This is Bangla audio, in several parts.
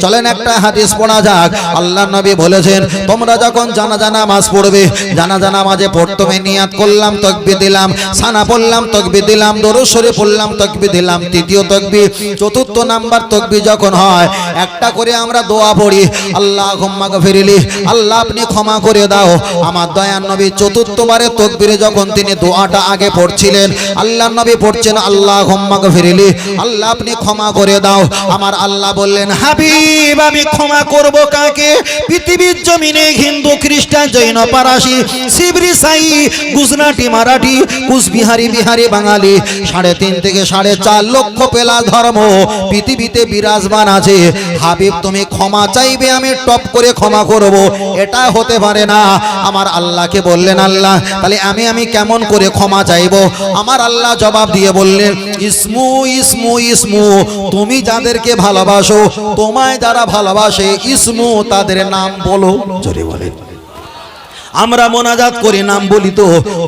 চলেন একটা হাদিস পড়া যাক। আল্লাহ নবী বলেছেন, তোমরা যখন জানাজা নামাজ পড়বে, জানাজা নামাজে প্রথমে নিয়াত করলাম তকবি দিলাম, সানা পড়লাম তকবি দিলাম দরুসরে পড়লাম তকবি দিলাম, তৃতীয় তকবি চতুর্থ নাম্বার তকবি যখন হয়, একটা করে আমরা দোয়া পড়ি আল্লাহ ক্ষমা ফিরিলি আল্লাহ আপনি ক্ষমা করে দাও। আমার দয়ান নবী চতুর্থবারে তকবিরে যখন তিনি দোয়াটা আগে পড়ছিলেন আল্লাহ নবী পড়ছেন আল্লাহ ক্ষমা ফিরিলি আল্লাহ আপনি ক্ষমা করে দাও। আমার আল্লাহ বললেন হাবিব আমি ক্ষমা করব কাকে? পৃথিবীর জমিনে হিন্দু, খ্রিস্টান, জৈন পারাসি শিবরি, সাই, গুজরাটি, মারাঠি, কুচবিহারি, বিহারি, বাঙালি, সাড়ে তিন থেকে সাড়ে চার লক্ষ পেলা ধর্ম পৃথিবীতে বিরাজমান আছে। হাবিব, তুমি ক্ষমা চাইবে, আমি টপ করে ক্ষমা করব। এটা হতে পারে না। আমার আল্লাহকে বললেন, আল্লাহ, তাহলে আমি আমি কেমন করে ক্ষমা চাইব? আমার আল্লাহ জবাব দিয়ে বললেন, ইসমু ইসমু ইসমু, তুমি যাদেরকে ভালোবাসো, তোমায় যারা ভালোবাসে ইসমু তাদের নাম বলো জোরে বলেন। আমরা মোনাজাত করি, নাম বলি তো।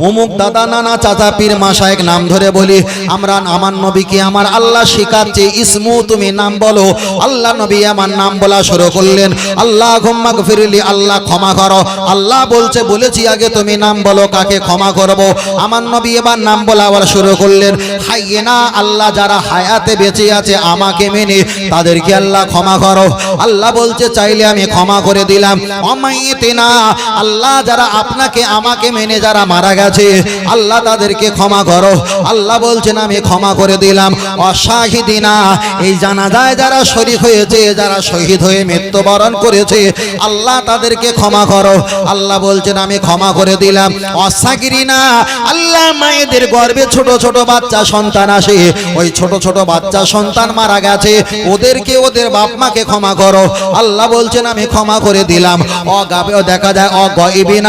অমুক দাদা, নানা, চাচা, পীর মাসায়েক নাম ধরে বলি, আমরা, আমার নবীকে, আমার আল্লাহ শিখাচ্ছে ইসমু তুমি নাম বলো। আল্লাহ নবী আমার নাম বলা শুরু করলেন। আল্লাহ ঘুম্মা ফিরিলি আল্লাহ ক্ষমা করো। আল্লাহ বলছে, বলেছি আগে তুমি নাম বলো, কাকে ক্ষমা করব? আমার নবী এবার নাম বলা আবার শুরু করলেন। হাইয়ে না, আল্লাহ যারা হায়াতে বেঁচে আছে আমাকে মেনে, তাদেরকে আল্লাহ ক্ষমা করো। আল্লাহ বলছে, চাইলে আমি ক্ষমা করে দিলাম। অমাইতে না আল্লাহ যারা আপনাকে, আমাকে মেনে যারা মারা গেছে, আল্লাহ তাদেরকে ক্ষমা করো। আল্লাহ বলছেন, আমি ক্ষমা করে দিলাম। অশাহিদিনা, এই জানাজায় যারা শরীর হয়েছে, যারা শহীদ হয়ে মৃত্যুবরণ করেছে, আল্লাহ তাদেরকে ক্ষমা করো। আল্লাহ বলছেন, আমি ক্ষমা করে দিলাম। অসাগিরিনা আল্লাহ মায়েদের গর্বে ছোট ছোট বাচ্চা সন্তান আসে। ওই ছোট ছোট বাচ্চা সন্তান মারা গেছে। ওদেরকে, ওদের বাপ মাকে ক্ষমা করো। আল্লাহ বলছেন, আমি ক্ষমা করে দিলাম। অগাবেও দেখা যায় অগইবিনা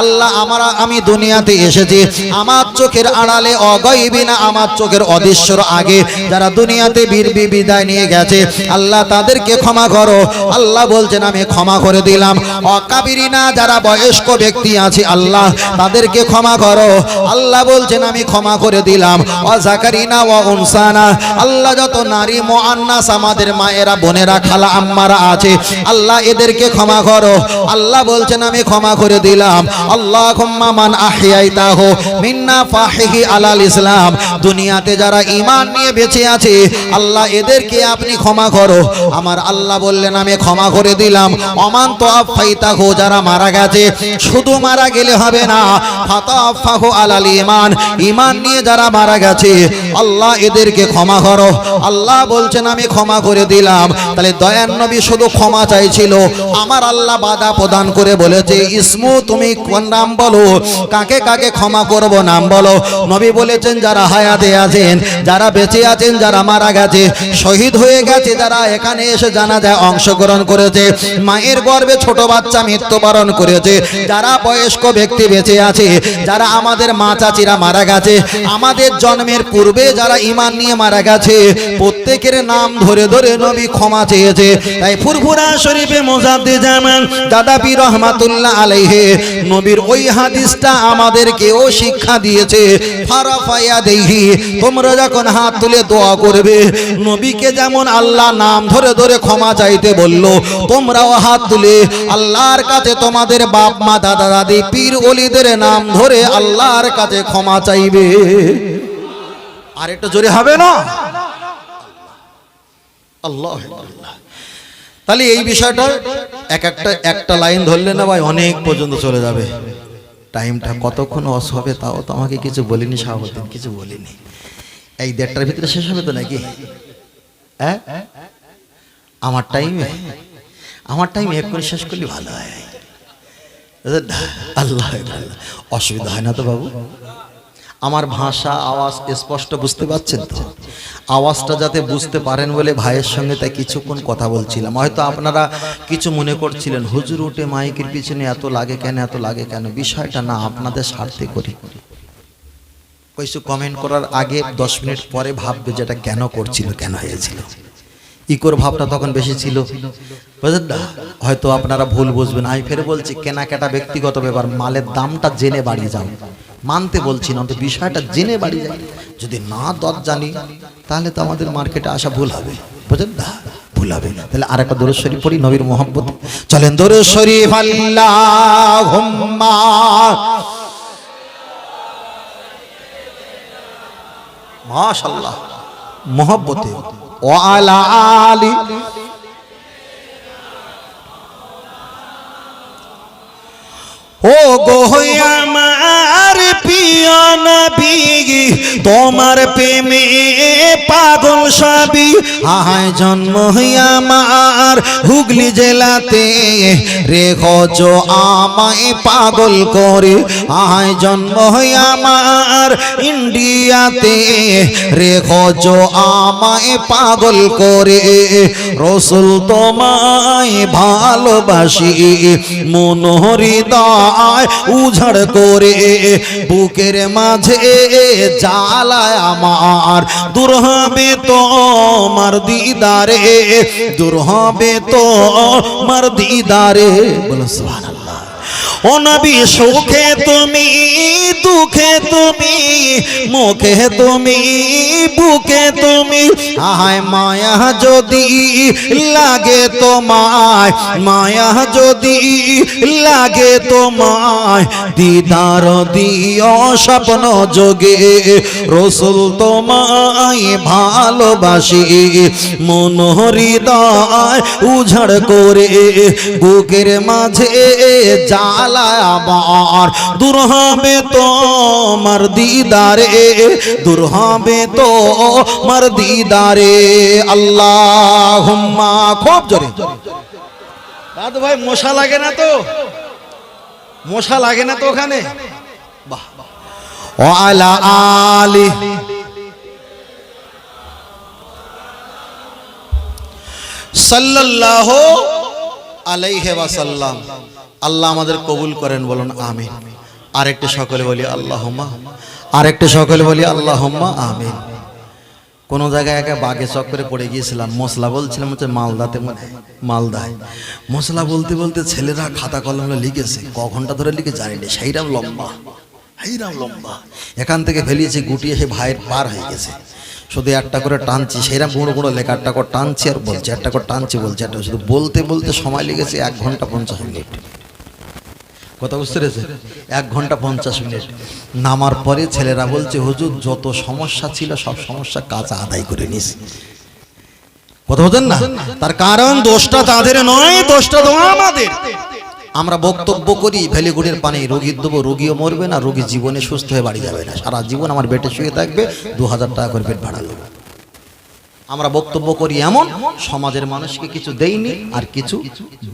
আল্লাহ, আমরা, আমি দুনিয়াতে এসেছি। আমার চোখের আড়ালে অগইবিনা আমার চোখের অদৃশ্যর আগে যারা দুনিয়াতে বীরবি বিদায় নিয়ে গেছে, আল্লাহ তাদেরকে ক্ষমা করো। আল্লাহ বলছেন, আমি ক্ষমা করে দিলাম। অকাবিরিনা যারা বয়স্ক ব্যক্তি আছে, আল্লাহ তাদেরকে ক্ষমা করো। আল্লাহ বলছেন, আমি ক্ষমা করে দিলাম। অজাকারিনা ও উনসানা আল্লাহ যত নারী মোয়ান্নাস আমাদের মায়েরা, বোনেরা, খালা আম্মারা আছে, আল্লাহ এদেরকে ক্ষমা করো। আল্লাহ বলছেন, আমি ক্ষমা করে দিলাম। আল্লাহ মান আহিয়াইতাহ মিন্না ফাহিহি আলাল ইসলাম। দুনিয়াতে যারা ঈমান নিয়ে বেঁচে আছে, আল্লাহ এদেরকে আপনি ক্ষমা করো। আমার আল্লাহ বললেন, আমি ক্ষমা করে দিলাম। অমান তো আফাইতাহ যারা মারা গেছে, শুধু মারা গেলে হবে না ফাতা আফাহ আলাল ঈমান। ঈমান নিয়ে যারা মারা গেছে, আল্লাহ এদেরকে ক্ষমা করো। আল্লাহ বলছেন, আমি ক্ষমা করে দিলাম। তাহলে দয়ান নবী শুধু ক্ষমা চাইছিল। আমার আল্লাহ বাধা প্রদান করে বলেছে, ইসমু তুমি কোন নাম বলো? কাকে কাকে ক্ষমা করব নাম বলো? নবী বলেছেন, যারা হায়াতে আছেন, যারা বেঁচে আছেন, যারা মারা গেছে, শহীদ হয়ে গেছে, যারা এখানে এসে জানা যায় অংশগ্রহণ করেছে, মায়ের গর্ভে ছোট বাচ্চা মৃত্যুবরণ করেছে, যারা বয়স্ক ব্যক্তি বেঁচে আছে, যারা আমাদের মা চাচিরা মারা গেছে, আমাদের জন্মের পূর্বে যারা ইমান নিয়ে মারা গেছে, প্রত্যেকের নাম ধরে ধরে নবী ক্ষমা চেয়েছে। তাই ফুরফুরা শরীফে মোজাদ্দে জামান, দাদা পীর রহমাতুল্লাহ আলাইহে নবীর ওই হাদিসটা আমাদেরকেও শিক্ষা দিয়েছে। ফারাফায়া দেহি তোমরা যখন হাত তুলে দোয়া করবে, নবীকে যেমন আল্লাহ নাম ধরে ধরে ক্ষমা চাইতে বলল, তোমরাও হাত তুলে আল্লাহর কাছে তোমাদের বাপ মা দাদা দাদি পীর অলিদের নাম ধরে আল্লাহর কাছে ক্ষমা চাইবে। আর একটু জোরে হবে না? আল্লাহ আল্লাহ। তাহলে এই বিষয়টা এক একটা একটা লাইন ধরলে না ভাই অনেক পর্যন্ত চলে যাবে। টাইমটা কতক্ষণ অস হবে তাও তো আমাকে কিছু বলিনি শাহাবুদ্দিন কিছু বলিনি। এই দেড়টার ভিতরে শেষ হবে তো নাকি? হ্যাঁ আমার টাইমে? আমার টাইম এক্ষুনি শেষ করলে ভালো হয়। আল্লাহ। অসুবিধা হয় না তো বাবু? আমার ভাষা, আওয়াজ স্পষ্ট বুঝতে পারছেন তো? আওয়াজটা যাতে বুঝতে পারেন বলে ভাইয়ের সঙ্গে তাই কিছুক্ষণ কথা বলছিলাম। হয়তো আপনারা কিছু মনে করছিলেন, হুজুর, উঠে মাইকের পিছনে এত লাগে কেন, এত লাগে কেন? বিষয়টা না, আপনাদের স্বার্থে করি। কিছু কমেন্ট করার আগে দশ মিনিট পরে ভাববে যেটা কেন করছিল, কেন হয়েছিল। ইকোর ভাবটা তখন বেশি ছিল। বুঝলেন না? হয়তো আপনারা ভুল বুঝবেন। আমি ফের বলছি, কেনাকাটা ব্যক্তিগত ব্যাপার, মালের দামটা জেনে বাড়িয়ে যাও। মানতে বলছি না, অন্তত বিষয়টা জেনে বাড়ি যায় যদি না দর জানি, তাহলে তো আমাদের মার্কেটে আসা ভুল হবে। বুঝলেন না? ভুলাবে তাহলে আর একটা দরুদ পড়ি, নবীর মোহাম্মত চলেন দরুদ শরীফ, আল্লাহুম্মা। মাশাআল্লাহ। মোহাব্বতে। ও আলা। আলি ও গো আমার নবী তোমার প্রেমে পাগল সবই আহায় জন্ম হুগলি জেলাতে। রেখজ আমায় পাগল করে। আহায় জন্ম আমার ইন্ডিয়াতে। আমায় পাগল করে। রসুল তোমায় ভালোবাসি। মন হৃদয় উঝাড় করে। বুকের মাঝে জ্বালায় আমার। দূর হবে তোমার দিদারে দূর হবে তোমার দিদারে। বলো সুবহানাল্লাহ। ও সুখে তুমি, দুঃখে তুমি, মুখে তুমি, বুকে তুমি। আহায় মায়া যদি লাগে তোমায়, মায়া যদি লাগে তোমায়, দিদার দিও স্বপ্ন যোগে, রসুল তোমায় ভালোবাসি। মন হৃদয় উঝাড় করে, বুকের মাঝে জ্বালা আমার দূর হবে তোমার দিদারে, দূর হবে তোমার দিদারে। আল্লাহ খুব জোরে। দাদু ভাই, মশা লাগে না তো? মশা লাগে না তো ওখানে? বাহ আলা আলি। সাল্লাল্লাহু আলাইহি আল্লাহ আমাদের কবুল করেন, বলুন আমিন। আরেকটা সকলে বলি আল্লাহুম্মা। আরেকটা সকলে বলি আল্লাহুম্মা আমিন। কোন জায়গায় একা বাঘে চক্করে পড়ে গিয়েছিলাম, মশলা বলছিলাম হচ্ছে মালদাতে, মনে মালদায়। মশলা বলতে বলতে ছেলেরা খাতা কলমে লিখেছে, ক ঘণ্টা ধরে লিখে জানিনি, সেইরাম লম্বা সেইরাম লম্বা। এখান থেকে ফেলিয়েছি, গুটিয়ে সে ভাইয়ের পার হয়ে গেছে। শুধু একটা করে টানছি সেরাম গুঁড়ো গুঁড়ো লেখা, একটা করে টানছি আর বলছে, একটা করে টানছি, বলছে, একটা শুধু বলতে বলতে সময় লেগেছে এক ঘণ্টা পঞ্চাশ মিনিট। কথা বুঝতে পেরেছে? এক ঘণ্টা পঞ্চাশ মিনিট। নামার পরে ছেলেরা বলছে, হুজুর, যত সমস্যা ছিল, সব সমস্যা কাজ আদায় করে নিস কথা বোঝেন না? তার কারণ দোষটা তাদের নয়, দোষটা তো আমাদের। আমরা বক্তব্য করি, ভেলিগুড়ির পানি রোগীর দেবো, রোগীও মরবে না, রোগী জীবনে সুস্থ হয়ে বাড়ি যাবে না। সারা জীবন আমার বেটে শুয়ে থাকবে, দু হাজার টাকা করে পেট ভাড়া দেবো। আমরা বক্তব্য করি এমন, সমাজের মানুষকে কিছু দেইনি আর কিছু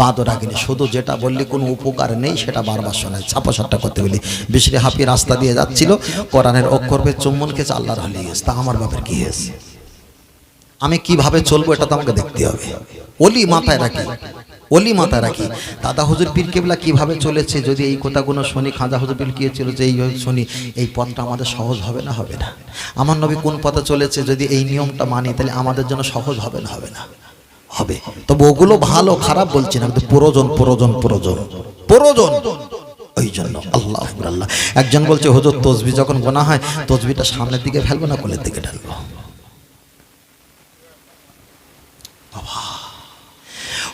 বাদও রাখিনি। শুধু যেটা বললে কোনো উপকার নেই, সেটা বারবার শোনায়। ছাপা ছাপটা করতে বলি। বিশ্রী হাফি রাস্তা দিয়ে যাচ্ছিল, কোরআনের অক্ষর চুম্বনকে চুম্বন খেয়েছে, আল্লাহর হলে তা আমার বাপের কি হয়েছে? আমি কীভাবে চলবো, এটা তো আমাকে দেখতে হবে। ওলি মাথায় রাখি। অলি মাথায় রাখি। দাদা হুজুর পীর কেবলা কীভাবে চলেছে? যদি এই কথাগুলো শুনি, খাজা হুজুর পীর কি যে এই শুনি, এই পথটা আমাদের সহজ হবে না হবে না। আমার নবী কোন পথে চলেছে? যদি এই নিয়মটা মানি, তাহলে আমাদের জন্য সহজ হবে না হবে না। হবে। তবে ওগুলো ভালো, খারাপ বলছি না, কিন্তু প্রয়োজন প্রয়োজন প্রয়োজন। প্রয়োজন। ওই জন্য আল্লাহ আল্লাহ। একজন বলছে, হুজুর, তসবি যখন গোনা হয়, তসবিটা সামনের দিকে ফেলব না, কোলের দিকে ঢালবো?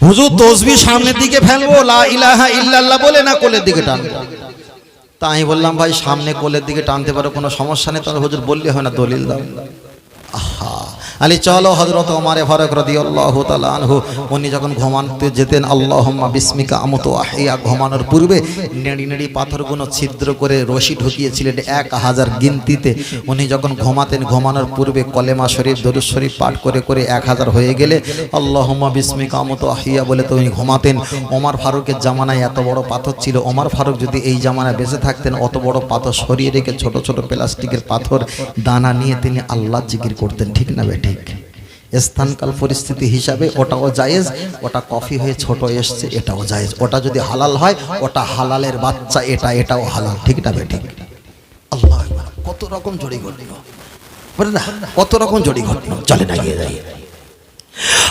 হুজুর তসবি সামনের দিকে ফেলব, লা ইলাহা ইল্লাল্লাহ বলে না কোলের দিকে টানবো তা আমি বললাম, ভাই, সামনে কোলের দিকে টানতে পারো, কোনো সমস্যা নেই। তাহলে হুজুর বললে হয় না, দলিল দাও। আহা আলী, চলো হজরত ওমারে ফারুক রাদিয়াল্লাহু তাআলা আনহু। উনি যখন ঘুমাতে যেতেন, আল্লাহুম্মা বিসমিকা আমতু আহিয়া, ঘুমানোর পূর্বে নেড়ি নেড়ি পাথরগুলো ছিদ্র করে রশি ঢুকিয়েছিলেন এক হাজার গিনতিতে। উনি যখন ঘুমাতেন, ঘুমানোর পূর্বে কলেমা শরীফ, দরুদ শরীফ পাঠ করে করে এক হাজার হয়ে গেলে, আল্লাহুম্মা বিসমিকা আমতু আহিয়া বলে তো উনি ঘুমাতেন। ওমর ফারুকের জামানায় এত বড় পাথর ছিল। ওমর ফারুক যদি এই জামানায় বেঁচে থাকতেন, অত বড় পাথর সরিয়ে রেখে ছোট ছোট প্লাস্টিকের পাথর, দানা নিয়ে তিনি আল্লাহ জিকির করতেন। ঠিক না বেঠিক স্থানকাল পরিস্থিতি হিসাবে ওটাও জায়েজ, ওটা কফি হয়ে ছোট এসছে, এটাও জায়েজ। ওটা যদি হালাল হয়, ওটা হালালের বাচ্চা, এটা, এটাও হালাল। ঠিক না ঠিক। আল্লাহ কত রকম জড়ি ঘটল কত রকম জড়ি ঘটল চলে না গিয়ে যাই।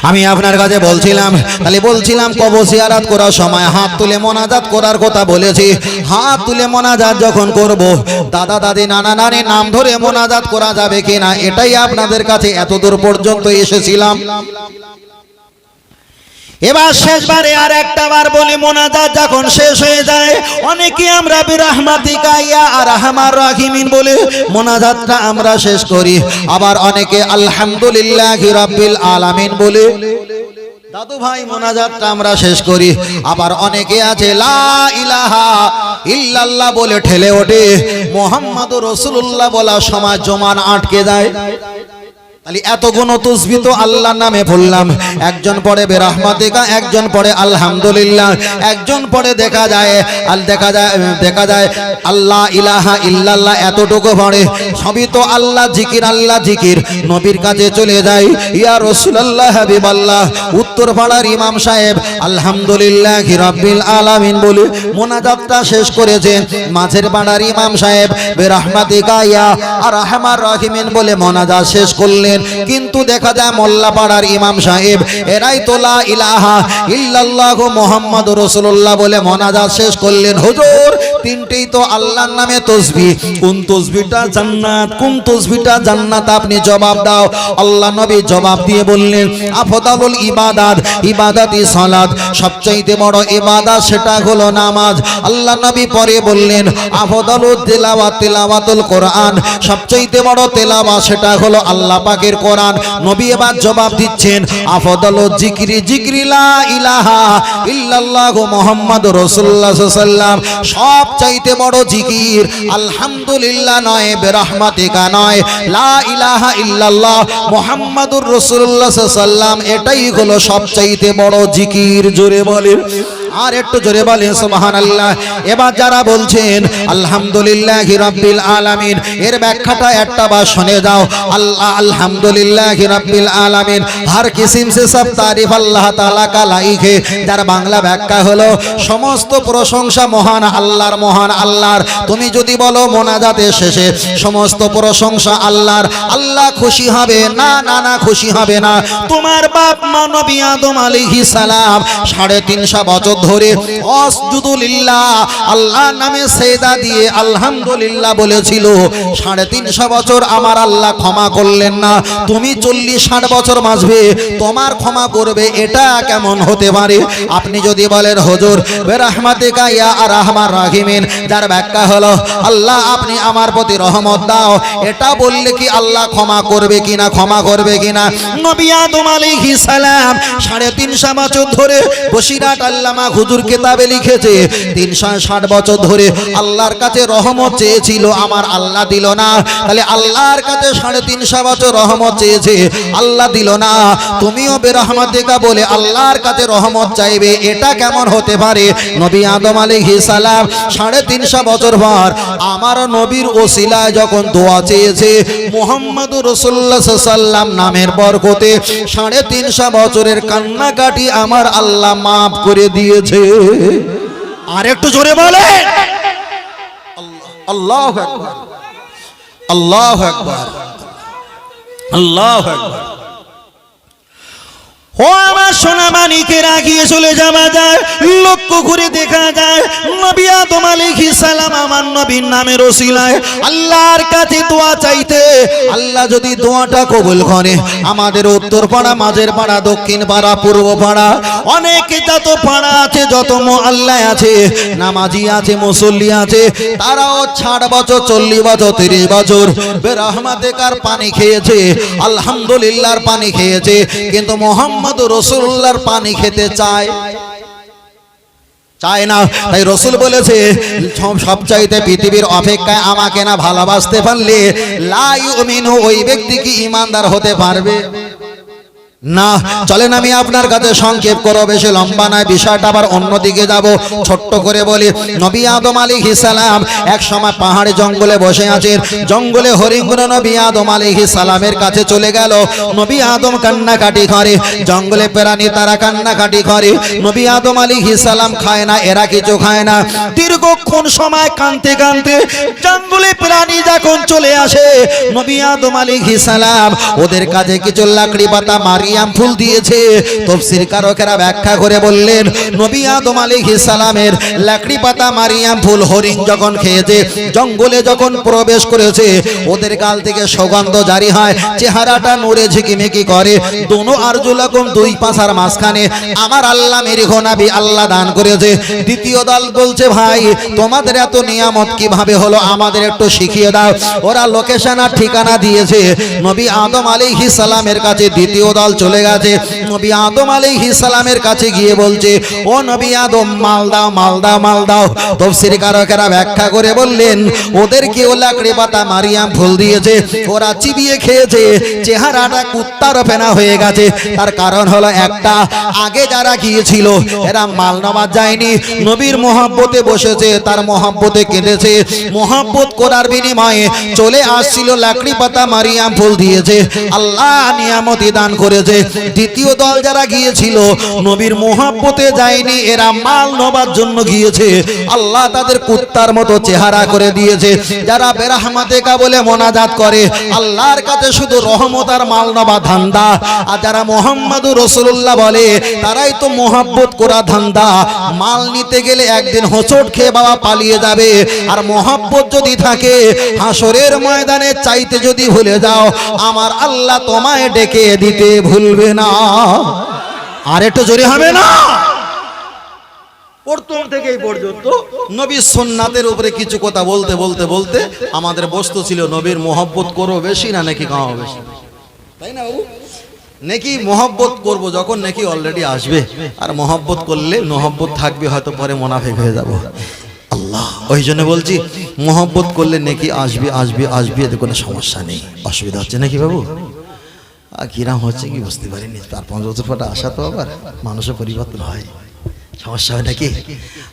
আমি আপনার কাছে বলছিলাম, তাহলে বলছিলাম কবর জিয়ারাত করার সময় হাত তুলে মোনাজাত করার কথা বলেছি। হাত তুলে মোনাজাত যখন করব, দাদা, দাদি, নানা, নানি নাম ধরে মোনাজাত করা যাবে কিনা, এটাই আপনাদের কাছে এতদূর পর্যন্ত এসেছিলাম। এবার শেষবারে আর একটা বার বলি, মোনাজাত যখন শেষ হয়ে যায়, অনেকে আমরা বিরাহমাতিকা ইয়া আর আহমার রাহিমিন বলে, মোনাজাতটা আমরা শেষ করি। আবার অনেকে আলহামদুলিল্লাহ রাব্বিল আলামিন বলে, দাদু ভাই, মোনাজাতটা আমরা শেষ করি। আবার অনেকে আছে, লা ইলাহা ইল্লাল্লাহ বলে ঠেলে ওঠে। মোহাম্মদ রসুল্লাহ বলা সমাজ জমান আটকে যায়। তাহলে এত গুণ তুসবি তো আল্লাহর নামে বললাম একজন পরে বেরহমাতিকা, একজন পরে আলহামদুলিল্লাহ। একজন পরে দেখা যায় আল দেখা যায় দেখা যায় আল্লাহ ইলাহা ইল্লাল্লাহ এতটুকু পড়ে। সবই তো আল্লাহ জিকির আল্লাহ জিকির। নবীর কাছে চলে যায় ইয়া রাসূলুল্লাহ হাবিবাল্লাহ। উত্তর পাড়ার ইমাম সাহেব, আলহামদুলিল্লাহ রাব্বিল আলামিন বলে মোনাজাতটা শেষ করেছেন মাঝের পাড়ার ইমাম সাহেব, বেরহমাতিকা ইয়া আর রহিমিন বলে মোনাজাত শেষ করলেন। কিন্তু দেখা যায় মোল্লাপাড়ার ইমাম সাহেব, এরাই তোলা ইলাহা ইল্লাল্লাহু মোহাম্মদ রসুল্লাহ বলে মনাজাত শেষ করলেন। হুজুর তিনটেই তো আল্লাহর নামে তসবি। কোন তসবিটা জান্নাত, কোন তসবিটা জান্নাত আপনি জবাব দাও। আল্লাহ নবী জবাব দিয়ে বললেন, আফদালুল ইবাদাত, ইবাদাতি সালাত। সবচাইতে বড় ইবাদত সেটা হলো নামাজ। আল্লাহ নবী পরে বললেন আফদালুল তিলাওয়াত, তিলাওয়াতুল কোরআন। সবচাইতে বড় তেলাওয়াত সেটা হলো আল্লাহ পাকের কোরআন। নবী এবার জবাব দিচ্ছেন আফদালুল জিকরি জিকরি লা ইলাহা ইল্লাল্লাহু মুহাম্মাদুর রাসূলুল্লাহ সাল্লাম সব চাইতে বড় জিকির। আলহামদুলিল্লাহ নয়, বেরহমাতিকা নয়। লা ইলাহা ইল্লাল্লাহ মুহাম্মাদুর রাসূলুল্লাহ সাল্লাম এটাই হলো সবচাইতে বড় জিকির। জোরে বলেন। আর একটু জোরে বলেন, সুবহানাল্লাহ। এবার যারা বলছেন, আলহামদুলিল্লাহ রাব্বিল আলামিন, এর ব্যাখ্যাটা একটা বার শুনে যাও। আল্লাহ, আলহামদুলিল্লাহ রাব্বিল আলামিন, হর কিসিম সে সব তারিফ আল্লাহ তাআলা কা লাইকে যার বাংলা ব্যাখ্যা হলো, সমস্ত প্রশংসা মহান আল্লাহর মহান আল্লাহর। তুমি যদি বলো মোনাজাতের শেষে, সমস্ত প্রশংসা আল্লাহর। আল্লাহ খুশি হবে? না না না, খুশি হবে না। তোমার বাপ মা নবী আদম আলাইহিস সালাম সাড়ে তিনশো বছর ধরে, অসজুদুলিল্লাহ আল্লাহ নামে সেদা দিয়ে আলহামদুলিল্লাহ বলেছিল, সাড়ে তিনশো বছর আমার আল্লাহ ক্ষমা করলেন না। তুমি চল্লিশ ষাট বছর বাঁচবে, তোমার ক্ষমা করবে, এটা কেমন হতে পারে? আপনি যদি বলেন, হজুর, বেরহমাতিকা ইয়া আর রহমান রাহিমিন যার ব্যাখ্যা হলো, আল্লাহ, আপনি আমার প্রতি রহমত দাও, এটা বললে কি আল্লাহ ক্ষমা করবে কিনা, ক্ষমা করবে কিনা? নবী আদম সালাম সাড়ে তিনশো বছর ধরে বসিরাট আল্লামা হুজুর কেতাবে লিখেছে তিনশো ষাট বছর ধরে আল্লাহর কাছে রহমত চেয়েছিল, আমার আল্লাহ দিল না। তাহলে আল্লাহর কাছে সাড়ে তিনশো বছর রহমত চেয়েছে, আল্লাহ দিল না। তুমিও বেরহমতিকা বলে আল্লাহর কাছে রহমত চাইবে, এটা কেমন হতে পারে? নবী আদম আলাইহিস সালাম সাড়ে তিনশো বছর পর আমার নবীর ওসিলায় যখন দোয়া চেয়েছে মোহাম্মদ রসুল্লাহ সাল্লাম নামের বরকতে সাড়ে তিনশো বছরের কান্নাকাটি আমার আল্লাহ মাফ করে দিয়েছে আর একটু জোরে বলে। আল্লাহ আল্লাহ একবার। আল্লাহ একবার। ও আমার সোনা মানিকে রাখিয়ে চলে যাওয়া যায় লক্ষ্য করে দেখা যায়, নবী আদম আলাইহিস সালাম আমার নবীর নামের ওসিলায় আল্লাহর কাছে দোয়া চাইতে। আল্লাহ যদি দোয়াটা কবুল করে, আমাদের উত্তর পাড়া, মাঝের পাড়া, দক্ষিণ পাড়া, পূর্ব পাড়া, অনেক যত পাড়া আছে, যত আল্লাহ আছে, নামাজি আছে, মুসল্লি আছে, তারাও ষাট বছর, চল্লিশ বছর, তিরিশ বছর বেরহমাতেকার পানি খেয়েছে, আলহামদুলিল্লাহর পানি খেয়েছে, কিন্তু মোহাম্মদ রসুল্লাহর পানি খেতে চায়। চায় না। তাই রসুল বলেছে, সব- সবচাইতে পৃথিবীর অপেক্ষায় আমাকে না ভালোবাসতে পারলে লাই মিনু ওই ব্যক্তি কি ইমানদার হতে পারবে? না, চলেন আমি আপনার কাছে সংক্ষেপ করো, বেশি লম্বা নয়, বিষয়টা আবার অন্যদিকে যাব। ছোট্ট করে বলি, নবী আদম আলী সালাম এক সময় পাহাড়ে জঙ্গলে বসে আছেন। জঙ্গলে হরিঙ্গুন নবী আদম আলী সালামের কাছে চলে গেল। নবী আদম কান্নাকাটি করে, জঙ্গলে প্রাণী তারা কান্নাকাটি করে। নবী আদম আলী সালাম খায় না, এরা কিছু খায় না। দীর্ঘক্ষণ সময় কানতে কানতে জঙ্গলে প্রাণী যখন চলে আসে, নবী আদম আলী সালাম ওদের কাছে কিছু লাকড়ি পাতা মারি মারিয়াম ফুল দিয়েছে। তফসির কারকেরা ব্যাখ্যা করে বললেন, নবী আদম আলাইহিস সালামের লাকড়ি পাতা মারিয়াম ফুল হরিণ যখন খেয়েছে, জঙ্গলে যখন প্রবেশ করেছে, ওদের গাল থেকে সুগন্ধ জারি হয়, চেহারাটা নূরে ঝিকিমিকি করে। দোনো আরজুলাকুম দুই পাশার মাঝখানে আমার আল্লাহ মেরি ঘনাবি আল্লাহ দান করেছে। দ্বিতীয় দল বলছে, ভাই, তোমাদের এত নিয়ামত কীভাবে হলো? আমাদের একটু শিখিয়ে দাও। ওরা লোকেশন আর ঠিকানা দিয়েছে। নবী আদম আলাইহিস সালামের কাছে দ্বিতীয় দল চলে গেছে। নবী আদম আলাইহিস সালামের কাছে গিয়ে বলছে, ও নবী আদম, মাল দাও মাল দাও মাল দাও। তফসির কারকেরা ব্যাখ্যা করে বললেন ওদের কেউ লাকড়ি পাতা মারিয়াম ফুল দিয়েছে, ওরা চিবিয়ে খেয়েছে, চেহারাটা কুত্তার ফেনা হয়ে গেছে। তার কারণ হলো একটা, আগে যারা গিয়েছিল, এরা মাল নামাজ যায়নি। নবীর মহাব্বতে বসেছে, তার মহাব্বতে কেঁদেছে। মহাব্বত করার বিনিময়ে চলে আসছিল লাকড়ি পাতা মারিয়াম ফুল দিয়েছে। আল্লাহ নিয়ামতি দান করেছে। দ্বিতীয় দল যারা গিয়েছিল, নবীর মহাব্বতে যায়নি, এরা মাল নবার জন্য গিয়েছে। আল্লাহ তাদের কুত্তার মতো চেহারা করে দিয়েছে। যারা বেরাহমাতেকা বলে মোনাজাত করে, আল্লাহর কাছে শুধু রহমত আর মাল নবা ধান্দা। আর যারা মোহাম্মদুর রসুল্লাহ বলে, তারাই তো মোহাব্বত করা ধান্দা। মাল নিতে গেলে একদিন হোঁচট খেয়ে বাবা পালিয়ে যাবে। আর মোহাব্বত যদি থাকে, হাসরের ময়দানে চাইতে যদি ভুলে যাও, আমার আল্লাহ তোমায় ডেকে দিতে ভুলবে না। আর একটু জোরে হবে না? প্রথম থেকে এই পর্যন্ত নবীর সোননাথের উপরে কিছু কথা বলতে বলতে বলতে আমাদের বস্তু ছিল নবীর মোহব্বত করো বেশি না, নাকি খাওয়া বেশি। তাই না বাবু? নাকি মহব্বত করব যখন নাকি অলরেডি আসবে। আর মহব্বত করলে মহব্বত থাকবে, হয়তো পরে মোনাফেক হয়ে যাব। আল্লাহ, ওই জন্য বলছি, মহব্বত করলে নাকি আসবে আসবে আসবে, এতে কোনো সমস্যা নেই। অসুবিধা হচ্ছে নাকি বাবু? কিরাম হচ্ছে কি বুঝতে পারিনি। চার পাঁচ বছর পরে আসা তো আবার, মানুষের পরিবর্তন হয়। সমস্যা হয় নাকি?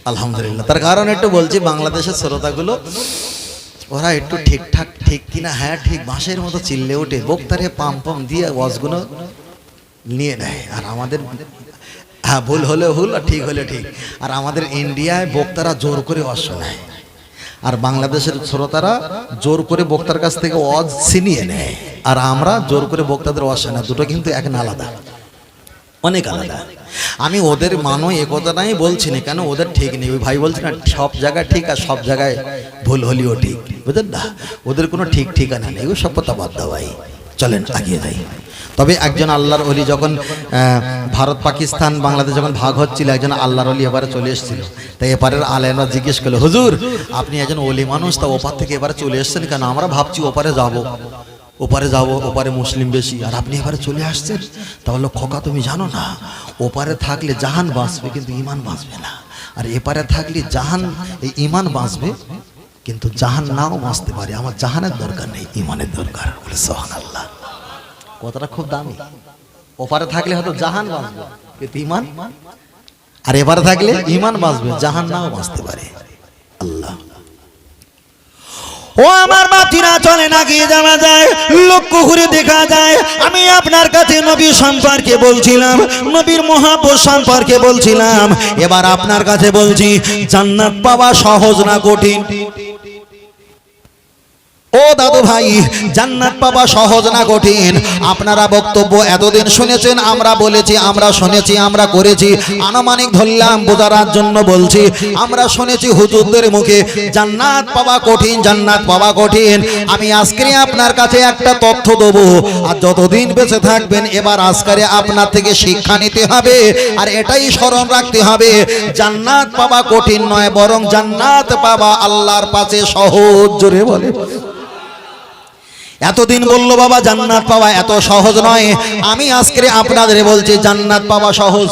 আলহামদুলিল্লাহ। তার কারণ একটু বলছি, বাংলাদেশের শ্রোতাগুলো, ওরা একটু ঠিকঠাক, ঠিক কিনা? হ্যাঁ ঠিক। বাঁশের মতো চিল্লে ওঠে বক্তারে পাম পাম দিয়ে ওয়াজগুলো নিয়ে নেয়। আর আমাদের হ্যাঁ ভুল হলে ভুল, আর ঠিক হলে ঠিক। আর আমাদের ইন্ডিয়ায় বক্তারা জোর করে ওয়াজ শোনায়। আর বাংলাদেশের শ্রোতারা জোর করে বক্তার কাছ থেকে অজ ছিনিয়ে নেয়। আর আমরা জোর করে বক্তাদের ওয়াজ শোনায় দুটো কিন্তু এক না আলাদা। অনেক আলাদা। আমি ওদের মানো এ কথাটাই বলছি না, কেন ওদের ঠিক নেই। ওই ভাই বলছে না, সব জায়গায় ঠিক আর সব জায়গায় ভুল হলেও ঠিক। বুঝলেন না? ওদের কোনো ঠিক ঠিকানা নেই। ওই সব কথা বাদ দাও ভাই। চলেন আগিয়ে যাই। তবে একজন আল্লাহর অলি যখন ভারত, পাকিস্তান, বাংলাদেশ যখন ভাগ হচ্ছিল, একজন আল্লাহর অলি এবারে চলে এসেছিল। তাই এপারের আলেমরা জিজ্ঞেস করল, হুজুর, আপনি একজন অলি মানুষ, তা ওপার থেকে এবারে চলে এসেছেন কেন? আমরা ভাবছি ওপারে যাব। ওপারে যাব, ওপারে মুসলিম বেশি। আর আপনি এবারে চলে আসছেন? তাহলে খোকা, তুমি জানো না, ওপারে থাকলে জাহান বাঁচবে, কিন্তু ইমান বাঁচবে না। আর এপারে থাকলে জাহান, এই ইমান বাঁচবে, কিন্তু জাহান নাও বাঁচতে পারে। আমার জাহানের দরকার নেই ইমানের দরকার। বলে সোহান আল্লাহ কথাটা খুব দামি। ওপারে থাকলে হয়তো জাহান বাঁচবে। কিন্তু ইমান আর এবারে থাকলে ইমান বাঁচবে জাহান নাও বাঁচতে পারে। আল্লাহ। ও আমার বাতিরা চলে না গিয়ে যাওয়া যায় লক্ষ্য করে দেখা যায়। আমি আপনার কাছে নবী সম্পর্কে বলছিলাম, নবীর মহাপুর সম্পর্কে বলছিলাম। এবার আপনার কাছে বলছি, জান্নাত পাওয়া সহজ না কঠিন? ও দাদু ভাই, জান্নাত পাওয়া সহজ না কঠিন। আপনারা বক্তব্য এতদিন শুনেছেন, আমরা বলেছি, আমরা শুনেছি, আমরা করেছি। আনুমানিক ধরলাম, বোঝার জন্য বলছি, আমরা শুনেছি হুজুরদের মুখে, জান্নাত পাওয়া কঠিন, জান্নাত পাওয়া কঠিন। আমি আজকে আপনার কাছে একটা তথ্য দেবো। আর যতদিন বেঁচে থাকবেন, এবার আজকারে আপনার থেকে শিক্ষা নিতে হবে, আর এটাই স্মরণ রাখতে হবে, জান্নাত পাওয়া কঠিন নয়, বরং জান্নাত পাওয়া আল্লাহর পাশে সহজ। জোরে বলে। এতদিন বলল, বাবা, জান্নাত পাওয়া এত সহজ নয়। আমি আজকে আপনাদের বলছি, জান্নাত পাওয়া সহজ।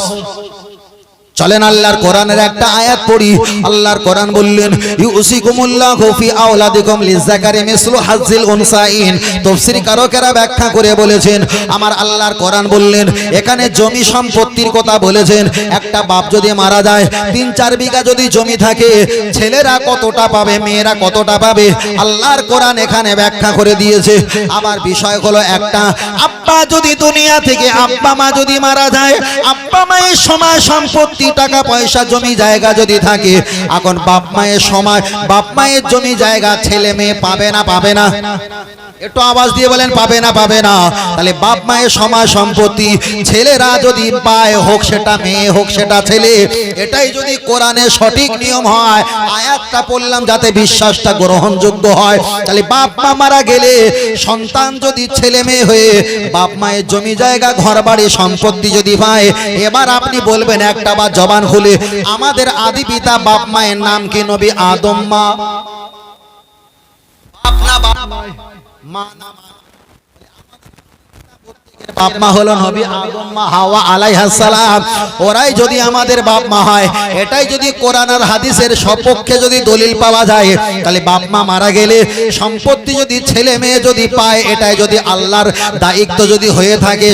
চলেন আল্লাহর কোরআনের একটা আয়াত পড়ি। আল্লাহর কোরআন বললেন, ইউসিকুমুল্লাহু ফি আওলাদিকুম লিযাকারি মিসলু হাজ্জিল উনসাইন। তাফসীর কারকেরা ব্যাখ্যা করে বলেছেন, আমার আল্লাহর কোরআন বললেন, এখানে জমি সম্পত্তির কথা বলেছেন। একটা বাপ যদি মারা যায়, তিন চার বিঘা যদি জমি থাকে, ছেলেরা কতটা পাবে, মেয়েরা কতটা পাবে? আল্লাহর কোরআন এখানে ব্যাখ্যা করে দিয়েছে। আমার বিষয় হলো একটা, আব্বা যদি দুনিয়া থেকে আব্বা মা যদি মারা যায়, আব্বা মায়ের সময় সম্পত্তি টাকা পয়সা জমি জায়গা যদি থাকে, এখন বাপ মায়ের সময়, বাপ মায়ের জমি জায়গা ছেলে মেয়ে পাবে না পাবে না। একটু আওয়াজ দিয়ে বলেন, পাবে না পাবে না। তাহলে বাপ মায়ের সমাজ সম্পত্তি, ছেলেরা যদি পায়, হোক সেটা মেয়ে, হোক সেটা ছেলে, এটাই যদি কোরআনের সঠিক নিয়ম হয়, আয়াতটা পড়লাম যাতে বিশ্বাসটা গ্রহণযোগ্য হয়। তাহলে বাপ মা মারা গেলে সন্তান যদি ছেলে মেয়ে হয়ে, বাপ মায়ের জমি জায়গা ঘর বাড়ি সম্পত্তি যদি পায়, এবার আপনি বলবেন, একটা বা জবান খুলে, আমাদের আদি পিতা বাপ মায়ের নাম কি নবী আদম মা? বাপ না মা না মা। আমাদের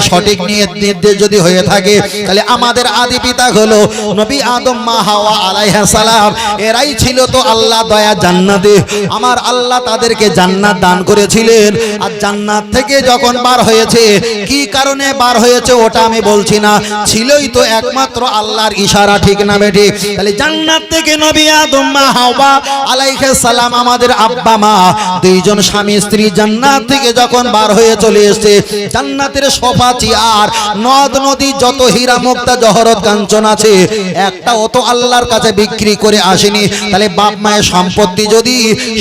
সঠিক নির্দেশ যদি হয়ে থাকে, তাহলে আমাদের আদি পিতা হলো নবী আদম হাওয়া আলাইহাস সালাম। এরাই ছিল তো আল্লাহ দয়া জান্নাতে। আমার আল্লাহ তাদেরকে জান্নাত দান করেছিলেন। আর জান্নাত থেকে যখন বার হয়েছে, কি কারণে বার হয়েছে ওটা আমি বলছি না। ছিলই তো একমাত্র আল্লাহর ইশারা, ঠিক না বেটি? তাহলে জান্নাত থেকে নবী আদম মা হাওয়া আলাইহিস সালাম, আমাদের আব্বা মা, দুইজন স্বামী স্ত্রী জান্নাত থেকে যখন বার হয়ে চলে এসেছে, জান্নাতের সোফা, চেয়ার, নদ, নদী, যত হীরা, মুক্তা, জহরত, কাঞ্চন আছে একটা অত আল্লাহর কাছে বিক্রি করে আসেনি। তাহলে বাপ মায়ের সম্পত্তি যদি,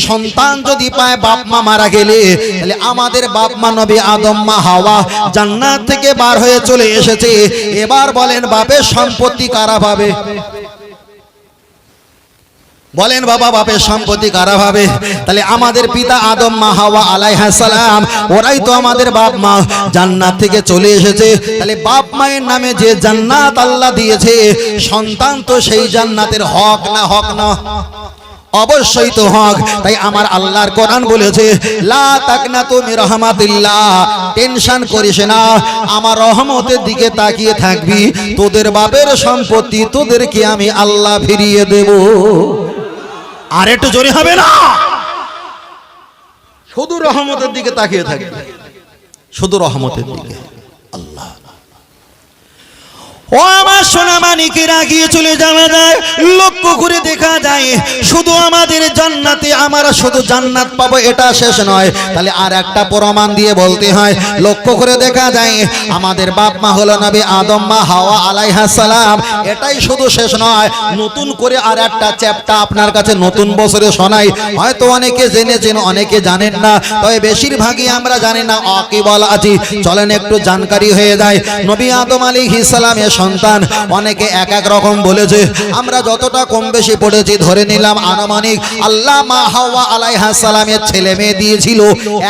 সন্তান যদি পায়, বাপ মা মারা গেলে, তাহলে আমাদের বাপ মা নবী আদম মা হাওয়া জান্নাত থেকে বার হয়ে চলে এসেছে। এবার বলেন, বাপের সম্পত্তি কারা পাবে? বলেন, বাবা, বাপের সম্পত্তি কারা ভাবে তাহলে আমাদের পিতা আদম মা হাওয়া আলাইহিস সালাম, ওরাই তো আমাদের বাপ মা, জান্নাত থেকে চলে এসেছে। তাহলে বাপ মায়ের নামে যে জান্নাত আল্লাহ দিয়েছে, সন্তান তো সেই জান্নাতের হক না হক না। অবশ্যই তো হক। তাই আমার আল্লাহর কোরআন বলেছে, লা তাকনাতু মির রহমাতিল্লাহ। টেনশন করিস না, আমার রহমতের দিকে তাকিয়ে থাকবি। তোদের বাপের সম্পত্তি তোদেরকে আমি আল্লাহ ফিরিয়ে দেব। আর একটু জোরে হবে না? শুধু রহমতের দিকে তাকিয়ে থাকবি। শুধু রহমতের দিকে। আল্লাহ। ও আমার সোনা মানিকেরা গিয়ে চলে যাওয়া যায়, লক্ষ্য করে দেখা যায়, শুধু আমাদের জান্নাতে আমরা শুধু জান্নাত পাবো, এটা শেষ নয়। তাহলে আর একটা প্রমাণ দিয়ে বলতে হয়, লক্ষ্য করে দেখা যায়, আমাদের বাপ মা নবী হাওয়া সালাম, এটাই শুধু শেষ নয়, নতুন করে আর একটা চ্যাপ্টা আপনার কাছে নতুন বছরে শোনাই। হয়তো অনেকে জেনেছেন, অনেকে জানেন না, তবে বেশিরভাগই আমরা জানি না অকিবল আছি চলেন একটু জানকারি হয়ে যায়। নবী আদম আলী ইসালামের সন্তান। অনেকে এক এক রকম বলেছে, আমরা যতটা কম বেশি পড়েছি, ধরে নিলাম আনুমানিক আল্লাহ মা হাওয়া আলাইহা সালামের ছেলে মেয়ে দিয়েছিল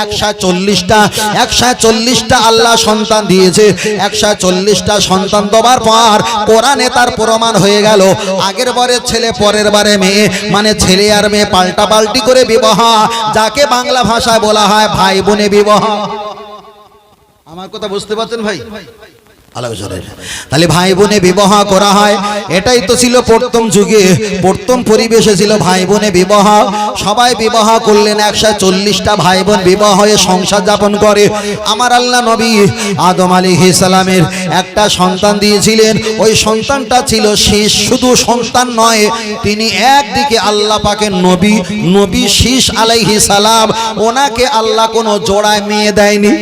একশো চল্লিশটা। একশো চল্লিশটা আল্লাহ সন্তান দিয়েছে, একশো চল্লিশটা সন্তান দেওয়ার পর কোরআনে তার প্রমাণ হয়ে গেল। আগের বারে ছেলে, পরের বারে মেয়ে মানে ছেলে আর মেয়ে পাল্টা পাল্টি করে বিবাহ, যাকে বাংলা ভাষায় বলা হয় ভাই বোনে বিবাহ। আমার কথা বুঝতে পারছেন ভাই? তাহলে ভাই বোনে বিবাহ করা হয়, এটাই তো ছিল প্রথম যুগে। প্রথম পরিবেশে ছিল ভাই বোনে বিবাহ। সবাই বিবাহ করলেন একশো চল্লিশটা ভাই বোন বিবাহ হয়ে সংসার যাপন করে। আমার আল্লাহ নবী আদম আলী সালামের একটা সন্তান দিয়েছিলেন। ওই সন্তানটা ছিল শেষ, শুধু সন্তান নয়, তিনি একদিকে আল্লাহ পাকের নবী নবী শীষ আলাইহি সালাম। ওনাকে আল্লাহ কোনো জোড়ায় মেয়ে দেয়নি।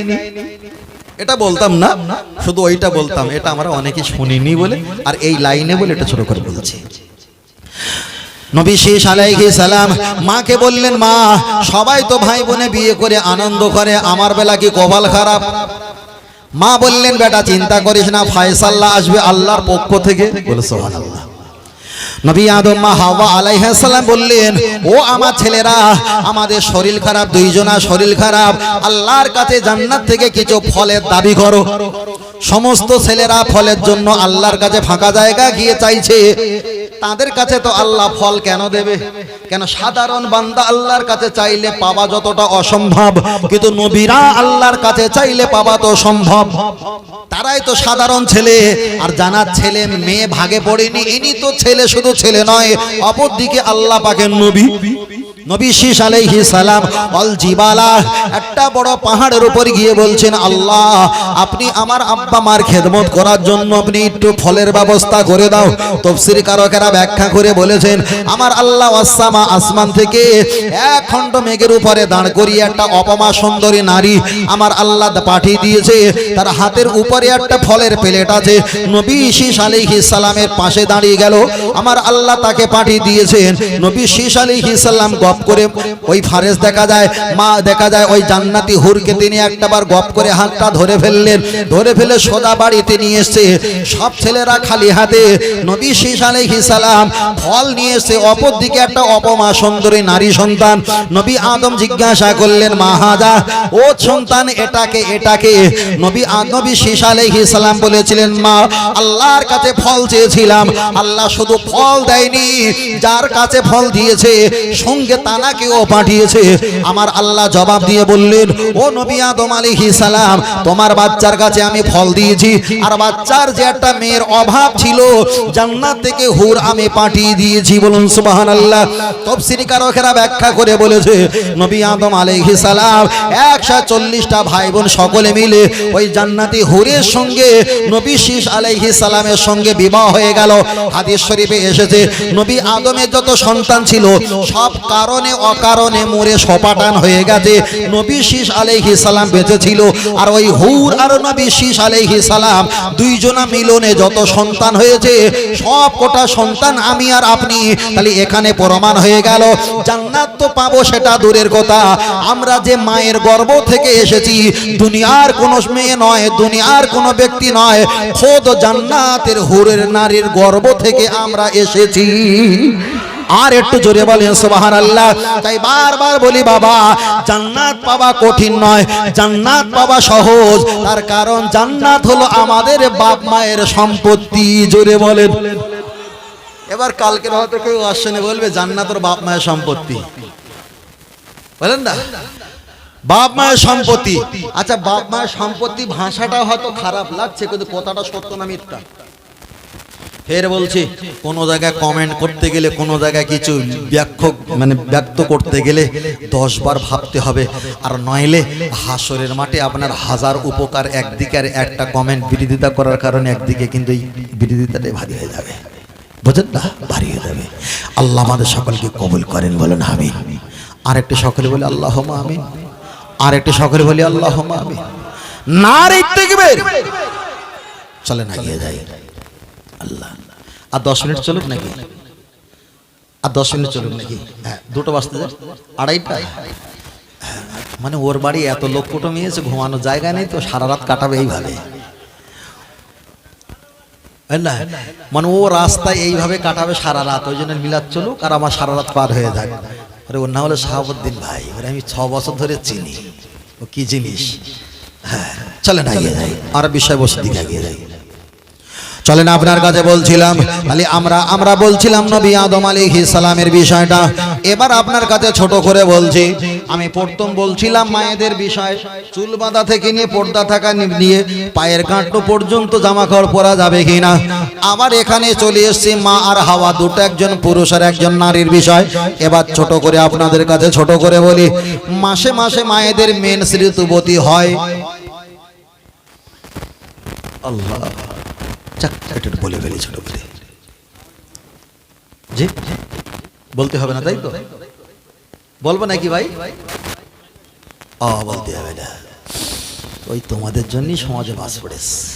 এটা বলতাম না, শুধু ওইটা বলতাম, এটা আমরা অনেকে শুনিনি বলে, আর এই লাইনে বলে এটা ছোট করে বলছি। নবী শেষ আলাইহি সালাম মাকে বললেন, মা, সবাই তো ভাই বোনে বিয়ে করে আনন্দ করে, আমার বেলা কি কপাল খারাপ? মা বললেন, বেটা, চিন্তা করিস না, ফায়সাল্লাহ আসবে আল্লাহর পক্ষ থেকে। বলে, সুবহানাল্লাহ। নবী আদম হাওয়া আলাইহিস সালাম বললেন, ও আমার ছেলেরা, আমাদের শরীর খারাপ, দুইজনা শরীর খারাপ, আল্লাহর কাছে জান্নাত থেকে কিছু ফলের দাবি করো। সমস্ত ছেলেরা ফলের জন্য আল্লাহর কাছে ফাঁকা জায়গা গিয়ে চাইছে। তাদের কাছে তো আল্লাহ ফল কেন দেবে? কেন সাধারণ বান্দা আল্লাহর কাছে চাইলে পাওয়া যতটা অসম্ভব, কিন্তু নবীরা আল্লাহর কাছে চাইলে পাওয়া তো সম্ভব তারাই তো সাধারণ ছেলে, আর জানার ছেলে মেয়ে ভাগে পড়েনি, ইনি তো ছেলে শুধু ছেলে নয় অপরদিকে আল্লাহ পাকের নবী। নবী শীষ আলাইহি সালাম, অল জিবালা একটা বড় পাহাড়ের উপর গিয়ে বলছেন, আল্লাহ, আপনি আমার আব্বা মার খেদমত করার জন্য আপনি একটু ফলের ব্যবস্থা করে দাও। তফসির কারকেরা ব্যাখ্যা করে বলেছেন, আমার আল্লাহ আসামা আসমান থেকে এক খণ্ড মেঘের উপরে দাঁড় করিয়ে একটা অপমা সুন্দরী নারী আমার আল্লাহ পাঠিয়ে দিয়েছে। তার হাতের উপরে একটা ফলের প্লেট আছে। নবী শীষ আলাইহিস সালামের পাশে দাঁড়িয়ে গেল। আমার আল্লাহ তাকে পাঠিয়ে দিয়েছেন, নবী শীষ আলাইহিস সালাম গপ করে ওই ফারেস দেখা যায়, মা দেখা যায়, ওই জান্নাতি হুরকে তিনি একটাবার গপ করে হাতটা ধরে ফেললেন। ধরে ফেলে সোজা বাড়িতে নিয়ে এসছে সব ছেলেরা খালি হাতে নবী শীষ সালাম ফল নিয়ে এসছে অপর দিকে একটা অপমা সুন্দরী নারী সন্তান। নবী আদম জিজ্ঞাসা করলেন, মা হাজা, ও সন্তান এটাকে এটাকে? নবী নবী শীষ সালাম বলেছিলেন, মা, আল্লাহর কাছে ফল চেয়েছিলাম। আল্লাহ শুধু ফল দেয়নি, যার কাছে ফল দিয়েছে, সঙ্গে তানাকেও পাঠিয়েছে। আমার আল্লাহ জবাব দিয়ে বললেন, ও নবী আদম আলাইহিস সালাম, তোমার বাচ্চার কাছে আমি ফল দিয়েছি। আর বাচ্চার যে একটা মেয়ের অভাব ছিল, জান্নাত থেকে হুর আমি পাঠিয়ে দিয়েছি। বলুন, সুবহানাল্লাহ। তফসিরি কারকেরা ব্যাখ্যা করে বলেছে, নবী আদম আলাইহিস সালাম, একশো চল্লিশটা ভাই বোন সকলে মিলে ওই জান্নাতি হুরের সঙ্গে নবী শীষ আলাইহিস সালামের সঙ্গে বিবাহ হয়ে গেল। হাদিস শরীফে এসেছে, নবী আদমের যত সন্তান ছিল, সব কারণে, অকারণে মরে সপাটান হয়ে গেছে। নবী শীষ আলাইহিস সালাম বেঁচে ছিল আর ওই হুর আর নবী শীষ আলাইহিস সালাম দুইজনা মিলনে যত সন্তান হয়েছে, সব কোটা সন্তান আমি আর আপনি। তাহলে এখানে প্রমাণ হয়ে গেল, জান্নাত তো পাবো সেটা দূরের কথা। আমরা যে মায়ের গর্ভ থেকে এসেছি, দুনিয়ার কোনো মেয়ে নয়, দুনিয়ার কোনো ব্যক্তি নয়, খোদ জান্নাতের হুরের নারীর গর্ভ থেকে আমরা এসেছি। আর একটু জোরে বলেন সুবাহান আল্লাহ তাই বারবার বলি, বাবা, জান্নাত পাওয়া কঠিন নয়, জান্নাত পাওয়া সহজ। তার কারণ জান্নাত হলো আমাদের বাপ মায়ের সম্পত্তি। জোরে বলেন। এবার কালকের হয়তো কেউ আসছে বলবে জান্নাত ওর বাপ মায়ের সম্পত্তি। বলেন না? বাপ মায়ের সম্পত্তি। আচ্ছা বাপ মায়ের সম্পত্তি ভাষাটা হয়তো খারাপ লাগছে, কিন্তু কথাটা সত্য না মিথ্যা? ফের বলছি, কোন জায়গায় কমেন্ট করতে গেলে, কোন জায়গায় কিছু ব্যাখ্য মানে ব্যক্ত করতে গেলে দশ বার ভাবতে হবে। আর নইলে হাসরের মাঠে আপনার হাজার উপকার একদিকে আর একটা কমেন্ট বিরোধিতা করার কারণে একদিকে কিন্তু এই বিরোধিতাটাই ভারী হয়ে যাবে। বুঝেন না? ভারী হয়ে যাবে। আল্লাহ আমাদের সকলকে কবুল করেন, বলেন আমি আর একটি সকলে বলে আল্লাহ আমিন। আর একটি সকলে বলি আল্লাহ আমিন। না রে দেখবেন চলে না গিয়ে যাই। আল্লাহ। আর দশ মিনিট চলুক নাকি? আর দশ মিনিট চলুক নাকি? হ্যাঁ দুটো বাজতে যায় আড়াইটা? মানে ওর বাড়ি এত লোক কুটুম এসে ঘুমানোর জায়গা নেই তো, সারা রাত কাটাবে এইভাবে। না? মানে ও রাস্তায় এইভাবে কাটাবে সারা রাত, ওই জন্য মিলাদ চলুক আর আমার সারা রাত পার হয়ে যাক। আরে ওর না হলে শাহাবুদ্দিন ভাই, ওরে আমি ছ বছর ধরে চিনি। ও কি জিনিস? হ্যাঁ চলে না গিয়ে যাই। আর বিষয়বস্তু দিকে এগিয়ে যাই। চলেন আপনার কাছে বলছিলাম তাহলে আমরা আমরা বলছিলাম নবী আদম আলাইহিস সালামের বিষয়টা। এবার আপনার কাছে ছোট করে বলছি, আমি প্রথম বলছিলাম মায়েদের বিষয়, চুল বাঁধা থেকে নিয়ে পর্দা থাকা নিয়ে পায়ের কাঁটো পর্যন্ত জামা কাপড় পরা যাবে কিনা? আবার এখানে চলে এসেছি মা আর হাওয়া, দুটো একজন পুরুষ আর একজন নারীর বিষয়। এবার ছোট করে আপনাদের কাছে ছোট করে বলি, মাসে মাসে মায়েদের মেন ঋতুবতী হয়। আল্লাহ। এটা বলে ফেলি ছোট জি? বলতে হবে না, তাই তো? বলব নাকি ভাই? ও বলতে হবে না। ওই তোমাদের জন্যই সমাজে বাস পড়েছে।